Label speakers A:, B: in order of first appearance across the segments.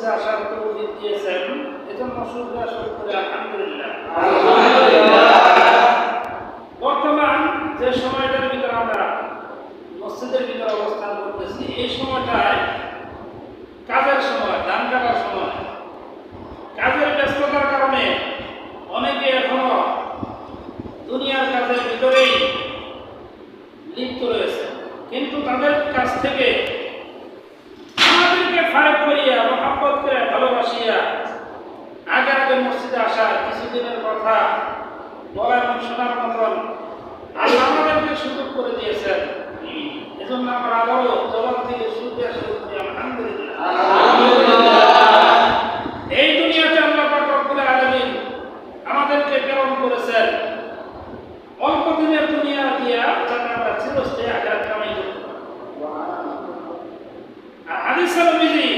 A: মসজিদে আসার তৌফিক দিয়েছেন এজন্য সূর্য আসার উপরে আলহামদুলিল্লাহ বর্তমান যে সময়টার ভিতরে আমরা মসজিদের ভিতরে অবস্থান করতেছি এই সময়টায় কাজের সময় ধান কাটার সময় কাজের ব্যস্ততার কারণে অনেকে এখনও দুনিয়ার কাজের ভিতরেই লিপ্ত রয়েছে কিন্তু তাদের কাছ থেকে আমাদেরকে ফারেক করিয়া মহাব্বত করে ভালোবাসিয়া আগে আগে মসজিদে আসার কিছুদিনের কথা বলা এবং শোনার মতন আল্লাহ আমাদেরকে সুযোগ করে দিয়েছেন। এজন্য আমরা আবারও জবাব থেকে শুরু করি আলহামদুলিল্লাহ এই দুনিয়াতে আল্লাহ পাক রব্বুল আলামিন আমাদেরকে প্রেরণ করেছেন অল্প দিনের দুনিয়া দিয়া যাতে আমরা চিরস্থায়ী আঘাত কামাই করতে পারি আর হাদিস নবীজি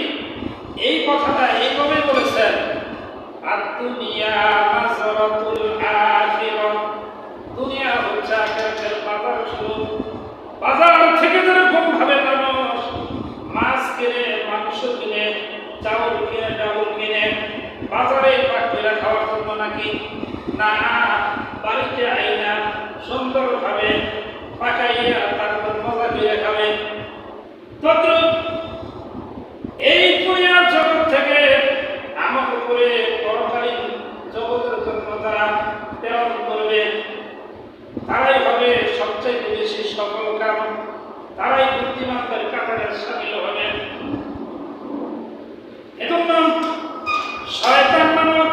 A: এই কথাটা এইভাবে বলেছেন আর দুনিয়া মাসরাতুল আখিরাহ দুনিয়া হচ্ছে আখিরাতের বাজার স্বরূপ বাজার থেকে যেরকম ভাবে মানুষ মাছ কিনে মাংস কিনে চাউল কিনে ডাউল কিনে বাজারে পাক করে খাওয়ার জন্য নাকি? না বাড়িতে আইনা, সুন্দরভাবে পাকাইয়া তারপর মজা করে খাবে। এই দুনিয়ার জগৎ থেকে আমার উপরে পরকালীন জগতের জন্য তারা প্রেরণ করবে, তারাই হবে সবচেয়ে বেশি সফল কারণ। তারাই বুদ্ধিমানদের কাতারে সামিল হবে এজন্য শয়তান নামক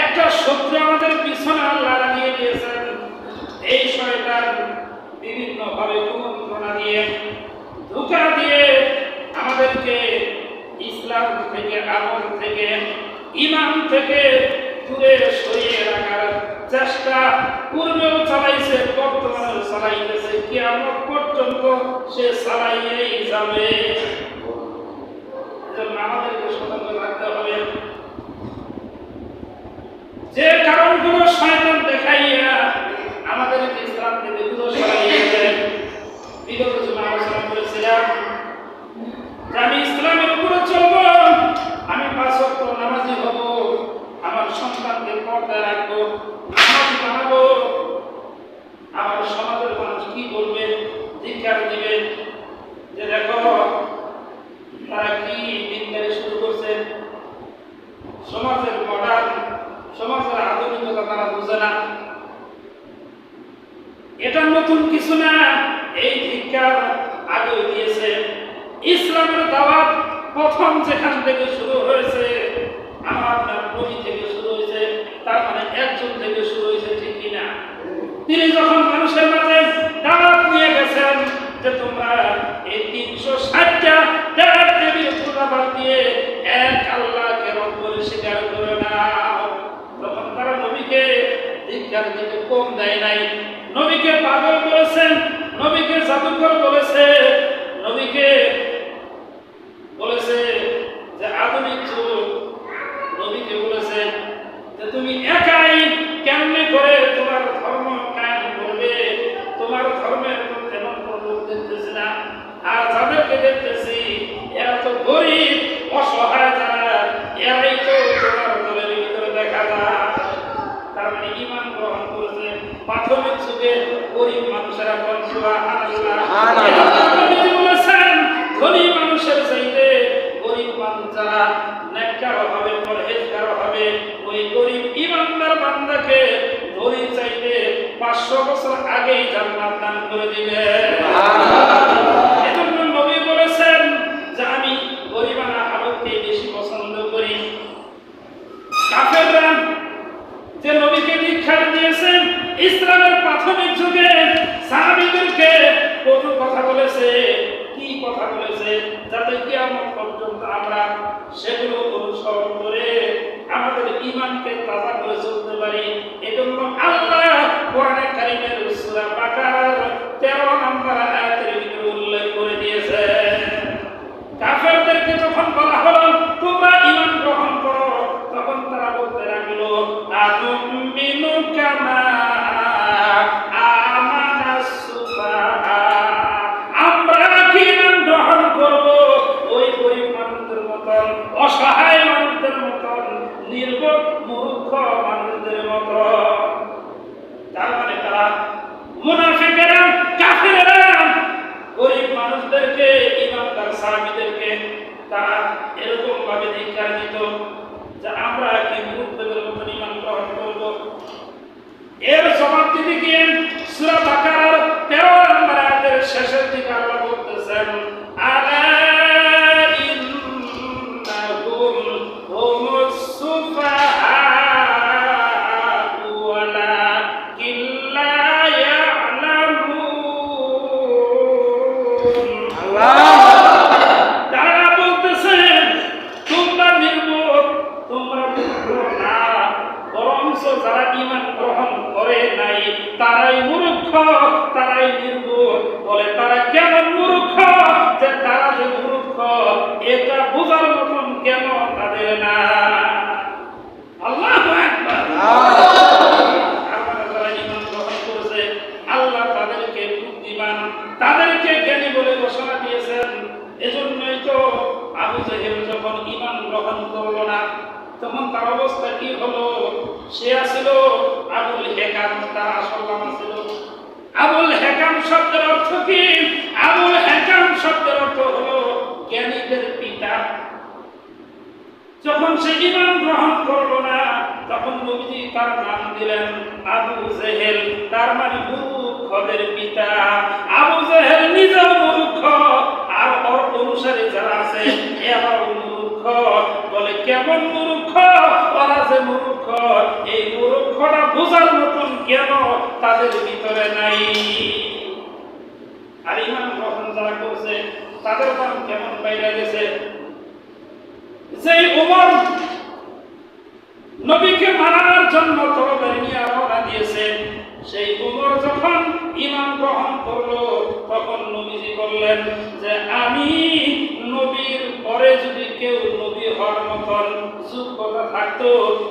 A: একটা শত্রু আমাদের পিছনে আল্লাহ লাগিয়ে দিয়েছেন এই শয়তান বিভিন্ন ভাবে কুমন্ত্রণা দিয়ে, ধোকা দিয়ে আমাদেরকে ইসলাম থেকে, আমল থেকে ইমান থেকে দূরে সরিয়ে রাখার চেষ্টা পূর্বেও চালাইছে, বর্তমানেও চালাইতেছে। কিয়ামত পর্যন্ত সে চালাইয়েই যাবে। আমাদেরকে সতর্ক থাকতে হবে। যে কারণগুলো শয়তান দেখাইয়া আমাদেরকে ইসলাম থেকে দূরে সরাইয়ে দেন বিগত সময় আমি ইসলামের উপরে আমি পাঁচ ওয়াক্ত নামাজি হব, আমার সন্তানকে রাখব, নামাজ বানাবো। আমার সমাজের মানুষ কি বলবে ধিকার যে দেখো, তারা কি বিজ্ঞানী শুরু করছে? সমাজের মডার্ন সমাজের আধুনিকতা তারা বুঝে এটা নতুন কিছু না, এই দিয়েছে ইসলামের দাওয়াত প্রথম যেখান থেকে শুরু হয়েছে, আমার নবী থেকে শুরু হয়েছে, তার মানে একজন থেকে শুরু হয়েছে, ঠিক কিনা? তিনি যখন মানুষের মাঝে দাওয়াত নিয়ে গেছেন যে তোমরা এই তিনশো ষাটটা দিয়ে এক করে তখন তারা নবীকে কম দেয় নাই। নবীকে পাগল বলেছেন নবীকে জাদুকর বলেছে, নবীকে বলেছে যে আধুনিক যুগ নবীকে বলেছে যে তুমি একাই কেমনে করে তোমার ধর্ম কায়েম করবে তোমার ধর্মের তো তেমন কোনো লোক দেখতেছি না আর যাদেরকে দেখতেছি এরা তো গরিব অসহায় যারা এরাই তো তোমার দলের ভিতরে দেখা যায় তার মানে ইমান গ্রহণ করেছে প্রাথমিক যুগে গরিব মানুষেরা কোন বলেছেন ধনী মানুষের চাইতে গরিব মানুষ যারা নেককার হবে পরহেজগার হবে ওই গরিব ইমানদার বান্দাকে ধনী চাইতে পাঁচশো বছর আগেই জান্নাত দান করে নবী বলেছেন যে আমি গরিবানা বেশি পছন্দ করি। কাফেররা যে নবীকে দীক্ষা দিয়েছেন, ইসলামের প্রাথমিক যুগে সাহাবীদেরকে কত কথা বলেছে। কি কথা বলেছে? যাতে কিয়ামত পর্যন্ত আমরা সেগুলো অনুসরণ যখন সে ঈমান গ্রহণ করল না, তখন নবীজি তার নাম দিলেন আবু জেহেল, তার মানে মূর্খদের পিতা। আবু জেহেল নিজেও মূর্খ, আর ওর অনুসারী যারা আছে, এরাও মূর্খ। বলে, কেমন মূর্খ? ওরা যে মূর্খ, এই মূর্খটা বোঝার মতন কেন তাদের ভিতরে নাই? আর ইমান গ্রহণ যারা করছে, তাদের নাম কেমন বাইরে গেছে? যেই উমর নবীকে মানার জন্য তরবারি নিয়ে রওনা দিয়েছে সেই উমর যখন ইমাম গ্রহণ করল তখন নবীজি বললেন যে আমি নবীর পরে যদি কেউ নবী হওয়ার মতন যোগ্যতা থাকতো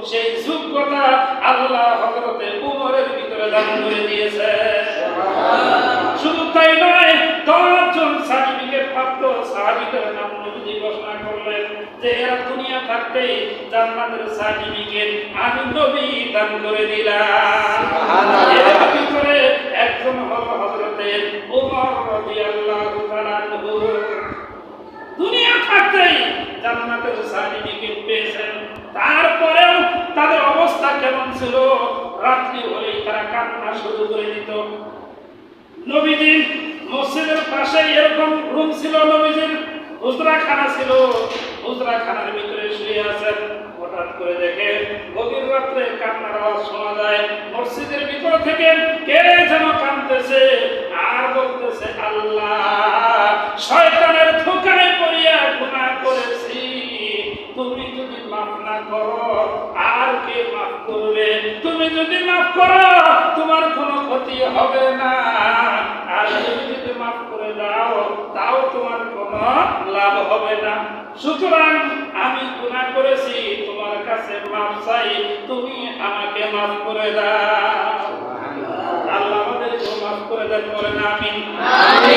A: সেই যোগ্যতা আল্লাহ হজরতে উমরের ভিতরে দান করে দিয়েছে। শুধু তাই নয় দশজন সার্টিফিকেট প্রাপ্ত সাহাবিদের নাম নবীজি ঘোষণা করলেন। যে এরা দুনিয়া থাকতেই জান্নাতের সার্টিফিকেট আমি নবী দান করে দিলাম। এর ভিতরে একজন হলো হযরতে ওমর রাদিয়াল্লাহু তাআলা দুনিয়া থাকতেই জান্নাতের সার্টিফিকেট পেয়েছেন। তারপরেও তাদের অবস্থা কেমন ছিল? রাত্রি হলেই তারা কান্না শুরু করে দিত। নবীজি মসজিদের পাশে এরকম রুম ছিল নবীজির হুজরাখানা ছিল। হুজরাখানার ভিতরে শুয়ে আছেন হঠাৎ করে দেখে গভীর রাত্রে কান্নার আওয়াজ শোনা যায়। মসজিদের ভিতর থেকে কে যেন কাঁদতেছে আর বলতেছে, আল্লাহ, শয়তানের ধোকায় পড়িয়া গুনাহ করেছি। তুমি যদি মাফ না করো, আর কে মাফ করবে? তুমি যদি মাফ করো, তোমার কোনো ক্ষতি হবে না। আর তুমি যদি মাফ করে দাও তাও তোমার কোনো লাভ হবে না। সুতরাং আমি গুণা করেছি তোমার কাছে মাফ চাই তুমি আমাকে মাফ করে দাও। আল্লাহ আমাদেরকে মাফ করে দেন বলেন আমিন। নবীজি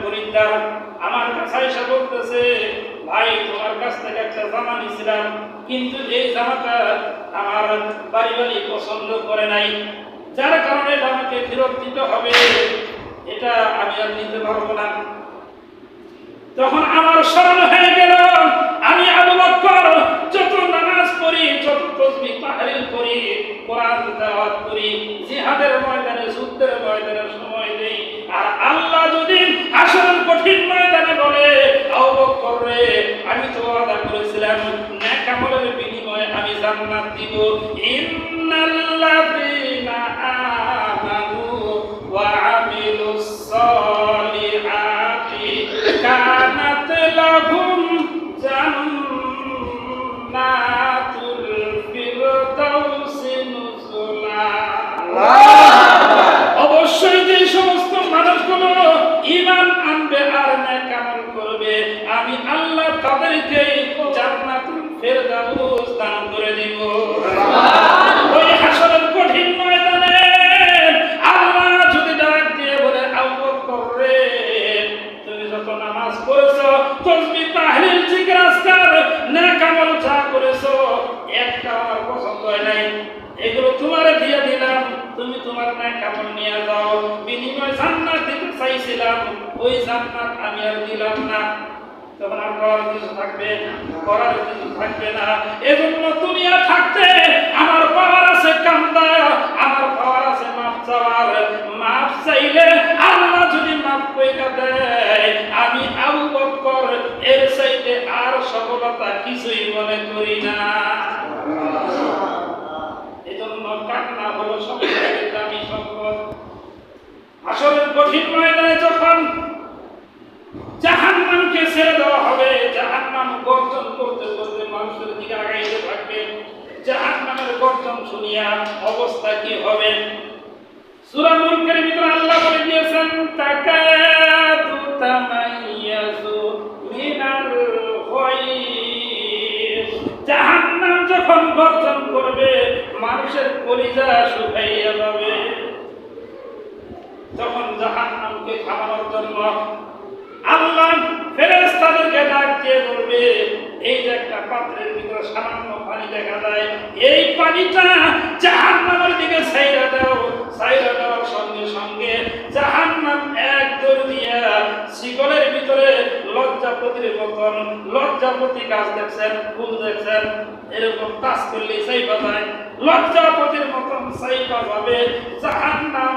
A: খরিদ্দার আমার কাছে এসে বলতেছে, ভাই, তোমার কাছ থেকে একটা জামা নিয়েছিলাম, কিন্তু এই জামাটা আমার বাড়ি পছন্দ করে নাই। যার কারণে আমাকে ফেরত দিতে হবে, এটা আমি আর নিতে পারব না। তখন আমার স্মরণ হয়ে গেল, আমি আবু বকর যত নামাজ পড়ি, যত তসবিহ তাহলিল করি কোরআন তেলাওয়াত করি, জিহাদের ময়দানে, যুদ্ধের ময়দানে সময় দেই আর আল্লাহ যদি আসল কঠিন ময়দানে বলে রে, আমি তো ওয়াদা করেছিলাম নেক আমলের বিনিময়ে আমি জান্নাত দিব। ইন্নাল্লাযীনা মানুষগুলো ঈমান আনবে আর নেক আমল করবে। আমি আল্লাহ তাদেরকে জান্নাতুল ফেরদাউস দান করে দিব। ওই হাসরের কঠিন ময়দানে আল্লাহ যদি ডাক দিয়ে বলে আবু বকর রে তুমি যত নামাজ পড়েছো তসবিহ তাহলিল জিকির আজকার আমল যা করেছ একটা আমার পছন্দ হয় নাই। এগুলো তোমারে দিয়ে দিলাম তুমি তোমার নেক আমল নিয়ে যাও। বিনিময় জান্নাত চাইছিলাম ওই জান্নাত আমি আর দিলাম না। তখন আর করার কিছু থাকবে করার কিছু থাকবে না। এজন্য দুনিয়া থাকতে আমার পাওয়ার আছে কান্দা আমার পাওয়ার আছে মাপ চাওয়ার। মাপ চাইলে আল্লাহ যদি মাপ কইরা দেয় আমি আবু বকর এর চাইতে আর সফলতা কিছুই মনে করি না। এজন্য কান্না হলো সম্পদ আসলে কঠিন ময়দানে যখন জাহান্নামকে ছেড়ে দেওয়া হবে, জাহান্নাম গর্জন করতে করতে মানুষের দিকে আগাইতে থাকবে। জাহান্নামের গর্জন শুনিয়া অবস্থা কি হবে? সূরা মুলকের ভিতরে আল্লাহ বলে দিয়েছেন, তাকাদু তামাইয়াজু মিনাল গায়ব জাহান্নাম যখন গর্জন করবে, মানুষের কলিজা শুকাইয়া যাবে। তখন জাহান্নামকে থামানোর জন্য আল্লাহ ফেরেশতাদেরকে ডাক দিয়ে বলবে, এই যে একটা পাত্রের ভিতরে সামান্য পানি দেখা যায়, এই পানিটা জাহান্নামের দিকে ছাইরা দাও, ছাইরা দেওয়ার সঙ্গে সঙ্গে জাহান্নাম এক দৌড় দিয়া শিকলের ভিতরে লজ্জাপতির মতন, লজ্জাপতি গাছ দেখছেন, ফুল দেখছেন, এরকম টাচ করলে সাইপা যায়, লজ্জাপতির মতন সাইপা যাবে, জাহান্নাম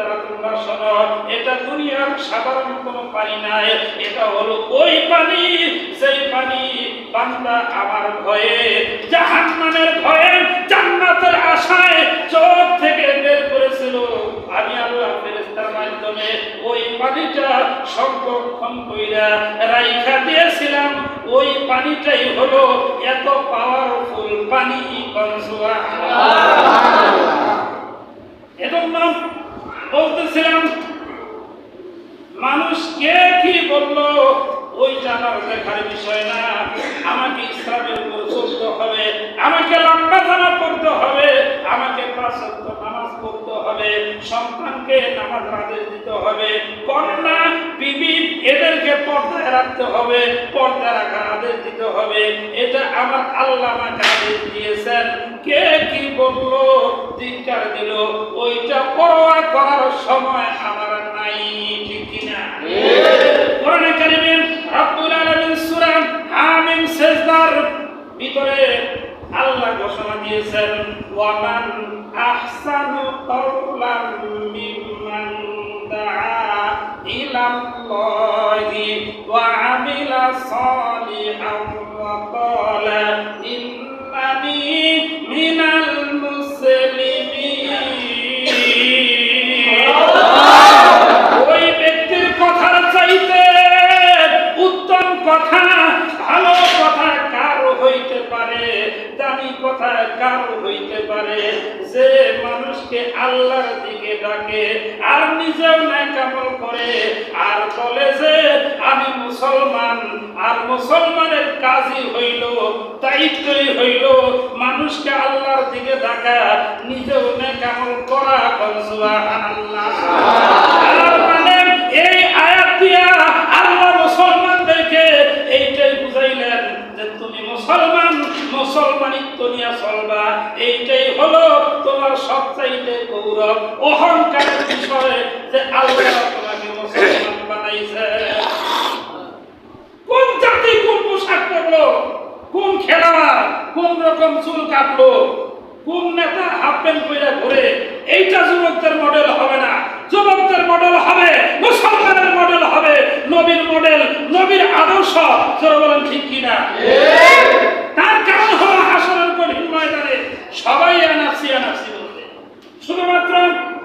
A: ফেরেশতারা তোমরা শোনো এটা দুনিয়ার সাধারণ কোনো পানি নাই এটা হলো ওই পানি সেই পানি বান্দা আমার ভয়ে জাহান্নামের ভয়ে জান্নাতের আশায় চোখ থেকে বের করেছিল। আমি আল্লাহ ফেরেশতার মাধ্যমে ওই পানিটা সংরক্ষণ কইরা রাইখা দিয়েছিলাম। ওই পানিটাই হলো এত পাওয়ারফুল পানি কনসুয়া। এজন্য বলতেছিলাম, মানুষ কে কি বলল, ওই জানার দেখার বিষয় না। আমাকে ইসলামের চলতে হবে, আমাকে লম্বা জামা পড়তে হবে, আমাকে নামাজ পড়তে হবে, সন্তানকে নামাজ আদেশ দিতে হবে, কন্যা, বিবি, এদেরকে পর্দায় রাখতে হবে পর্দা রাখার আদেশ দিতে হবে। এটা আমার আল্লাহ আমাকে আদেশ দিয়েছেন। কে কি বলল ধিক্কার দিল ওইটা পরোয়া করার সময় আমার নাই ঠিক কিনা কোরআনে কারিমে রব্বুল আলামিন সূরা হামিম সেজদার ভিতরে আল্লাহ ঘোষণা দিয়েছেন ওয়ামান আহসানু কাওলাম মিম্মান দাআ ইলাল্লাহি ওয়া আমিলা সালিহান ওয়া ক্বালা ইন্নানি মিনাল মুসলিমিন কথা কারও হইতে পারে যে মানুষকে আল্লাহর দিকে ডাকে আর নিজেও ন্যাকামল করে আর বলে যে আমি মুসলমান, আর মুসলমানের কাজই হইল, দায়িত্বই হইল মানুষকে আল্লাহর দিকে ডাকা, নিজেও ন্যাকামল করা সুবহানাল্লাহ। মানে এই আল্লাহ এইটাই বুঝাইলেন যে তুমি মুসলমান চলবা। এইটাই হলো তোমার সবচাইতে গৌরব, অহংকারের বিষয় যে আল্লাহ তোমাকে মুসলমান বানাইছে। জাতি কোন পোশাক পরলো কোন খেলোয়াড় কোন রকম চুল কাটলো কোন নেতা হাফ পরে ঘুরে? এইটা যুবকদের মডেল হবে না। যুবকদের মডেল হবে, মুসলমানের মডেল হবে, নবীর মডেল নবীর আদর্শ। যারা বলেন ঠিক কিনা? তার কারণ হলো হাসরের কঠিন ময়দানে সবাই আনাফসি আনাফসি বলবে। শুধুমাত্র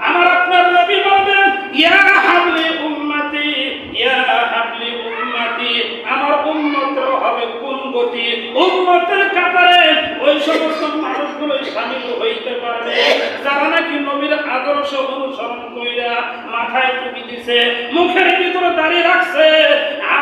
A: আমার আপনার নবী বলবেন, ইয়া হাবলি উম্মতি ইয়া হাবলি উম্মতি আমার উম্মতের হবে কোন গতি কাতারে ওই সমস্ত মানুষগুলো শামিল হইতে পারবে। যারা নাকি নবীর আদর্শ অনুসরণ কইরা মাথায় টুপি দিছে, মুখের ভিতরে দাঁড়িয়ে রাখছে,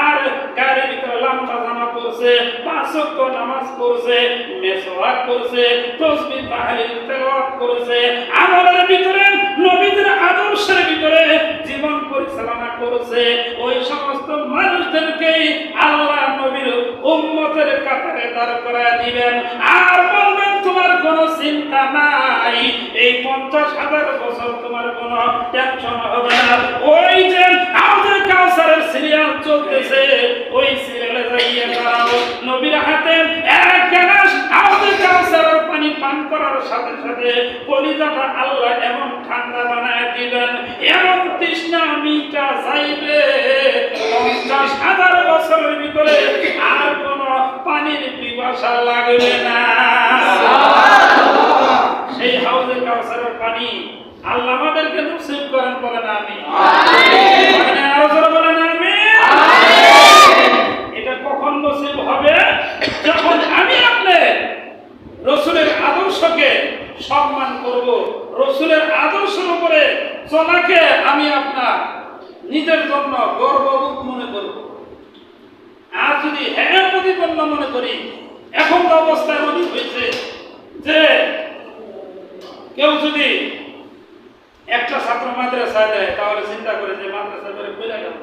A: আর গাড়ির ভিতরে লম্বা জামা পরছে, পাঁচ ওয়াক্ত নামাজ পড়ছে, মেসওয়াক করছে তসবিহ তাহলিল তেলাওয়াত করেছে। আমলের ভিতরে, নবীদের আদর্শের ভিতরে জীবন পরিচালনা করছে। ওই সমস্ত মানুষদেরকেই আল্লাহ নবীর উম্মতের কাতারে দাঁড় করায় দিবেন। আর বলবেন, তোমার কোনো চিন্তা নাই। এই পঞ্চাশ হাজার বছর তোমার কোনো টেনশন হবে না। ওই যে আমাদের কাউসারের সিরিয়াল চলতেছে, ওই সিরিয়ালে যাইয়ে দাঁড়াও। নবীর হাতে এক কাউসারের পানি করার সাথে সাথে কলিজাটা আল্লাহ এমন ঠান্ডা বানায় দিবেন এমন তৃষ্ণা মিটা যাইবে। পঞ্চাশ হাজার বছরের ভিতরে আর কোনো পানির পিপাসা লাগবে না। সেই হাউজের কাউসারের পানি আল্লাহ আমাদেরকে নসিব করেন বলেন আমি বলেন আরও জোরে বলেন আমি এটা কখন নসিব হবে যখন আমি আপনি রসুলের আদর্শকে সম্মান করব রসুলের আদর্শের উপরে চলাকে আমি আপনার নিজের জন্য গর্ববোধ মনে করব। আর যদি হ্যাঁ প্রতিপন্ন মনে করি, এখন তো অবস্থা এমনই হয়েছে যে কেউ যদি একটা ছাত্র মাদ্রাসায় দেয়, তাহলে চিন্তা করে যে মাদ্রাসা করে খুলে গেল।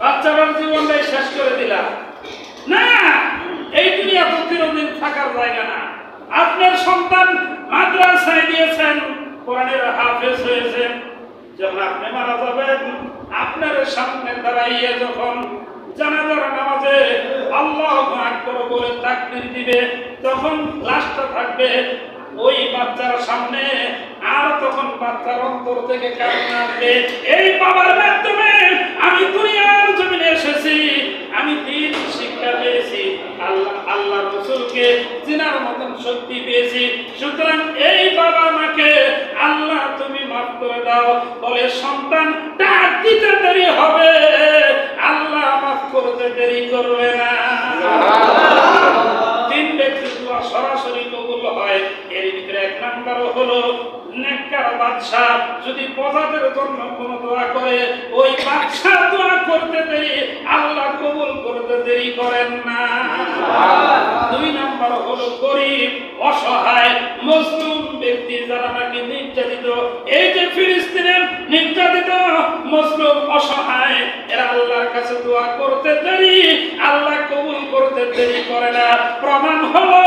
A: বাচ্চাটার জীবনটাই শেষ করে দিলাম। না, এই দুনিয়া চিরদিন থাকার জায়গা না। আপনার সন্তান মাদ্রাসায় দিয়েছেন, কোরআনের হাফেজ হয়েছেন। যখন আপনি মারা যাবেন, আপনার সামনে দাঁড়াইয়ে যখন জানাজার নামাজে আল্লাহ আকবর বলে তাকবীর দিবে, তখন লাশটা থাকবে ওই বাচ্চার সামনে। আর তখন বাচ্চার অন্তর থেকে কান্না আসবে। এই বাবার মাধ্যমে আমি দুনিয়ার জমিনে এসেছি আমি দিন শিক্ষা পেয়েছি আল্লাহ আল্লাহ রসুলকে চিনার মতন শক্তি পেয়েছি। সুতরাং এই বাবা মাকে আল্লাহ তুমি মাফ করে দাও বলে সন্তান ডাক দিতে দেরি হবে। আল্লাহ মাফ করতে দেরি করবে না। তিন ব্যক্তির সরাসরি কবুল হয় এর ভিতরে এক নাম্বার হলো নেককার বাদশাহ যদি প্রজাদের জন্য কোনো দোয়া করে, ওই বাদশাহ দোয়া করতে দেরি আল্লাহ কবুল করতে দেরি করেন না। দুই নাম্বার হলো গরিব, অসহায়, মজলুম ব্যক্তি যারা নাকি নির্যাতিত। এই যে ফিলিস্তিনের নির্যাতিত, মজলুম, অসহায়, এরা আল্লাহর কাছে দোয়া করতে দেরি, আল্লাহ কবুল করতে দেরি করে না। প্রমাণ হলো,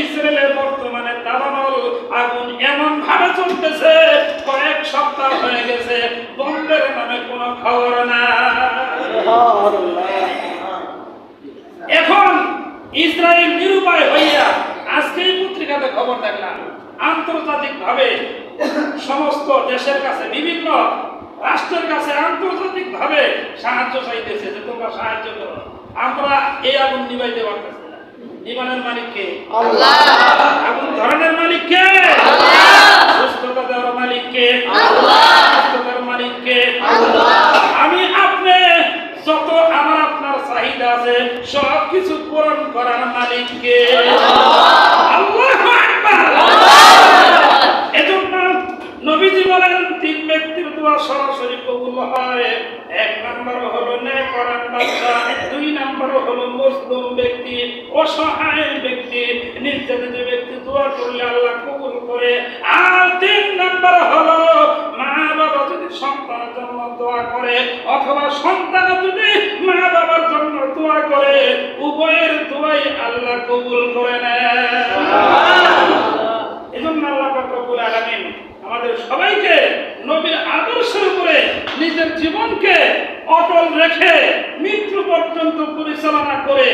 A: ইসরায়েলের বর্তমানে দাবানল আগুন এমন ভাবে চলতেছে কয়েক সপ্তাহ হয়ে গেছে বন্ধের নামে কোনো খবর না এখন ইসরায়েল নিরুপায় হইয়া আজকেই পত্রিকাতে খবর দেখলাম আন্তর্জাতিক ভাবে সমস্ত দেশের কাছে বিভিন্ন রাষ্ট্রের কাছে আন্তর্জাতিক ভাবে সাহায্য চাইতেছে যে তোমরা সাহায্য করো। আমরা এই আগুন নিবাইতে পারতেছি না। নিবানের মালিক কে? আগুন ধরনের মালিক কে? সুস্থতা দেওয়ার মালিক সুস্থতার মালিক আমি আপনি কিছু পূরণ করার মালিককে। এজন্য নবীজি বলেন, তিন ব্যক্তির দোয়া সরাসরি কবুল হয়। এক নম্বর হলো নেকরান বান্দা, দুই নম্বর হলো মুসলিম ব্যক্তি, অসহায় ব্যক্তি। নির্যাতিত ব্যক্তি দোয়া করলে আল্লাহ কবুল করে। অথবা সন্তান যদি মা বাবার জন্য দোয়া করে উভয়ের দোয়াই আল্লাহ কবুল করে নেয়। এজন্য আল্লাহ রব্বুল আলামিন আমাদের সবাইকে নবীর আদর্শের উপরে নিজের জীবনকে অটল রেখে মৃত্যু পর্যন্ত পরিচালনা করে